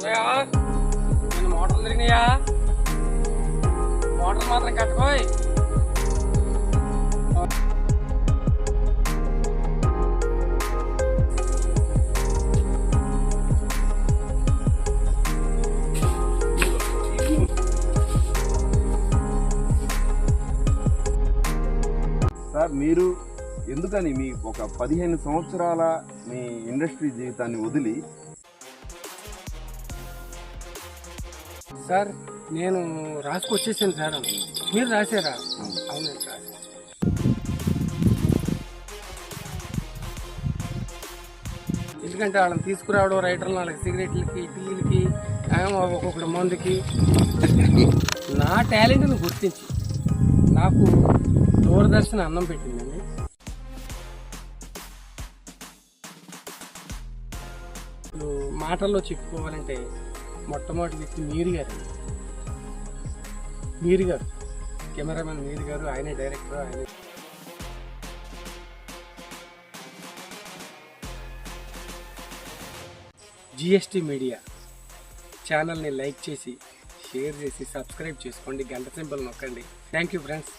వస్తున్నాయా నేను మోటార్లు తిరిగినాయా? మోటార్ మాత్రం కట్టుకోయి. సార్ మీరు ఎందుకని మీ ఒక పదిహేను సంవత్సరాల మీ ఇండస్ట్రీ జీవితాన్ని వదిలి సార్ నేను రాసుకొచ్చేసాను సార్ మీరు రాశారా? అవునండి సార్? ఎందుకంటే వాళ్ళని తీసుకురావడం రైటర్లు వాళ్ళకి సిగరెట్లకి టీలకి ఒక్కొక్కటి మందుకి. నా టాలెంట్ని గుర్తించి నాకు దూరదర్శన్ అన్నం పెట్టిందండి. మాటల్లో చెప్పుకోవాలంటే మొట్టమొదటి వ్యక్తి మీరు గారు. మీరు గారు. కెమెరామెన్ మీరు గారు ఆయనే డైరెక్టర్ ఆయన జిఎస్టీ మీడియా ఛానల్ని లైక్ చేసి షేర్ చేసి సబ్స్క్రైబ్ చేసుకోండి. గంట సింబల్ నొక్కండి. Thank you friends.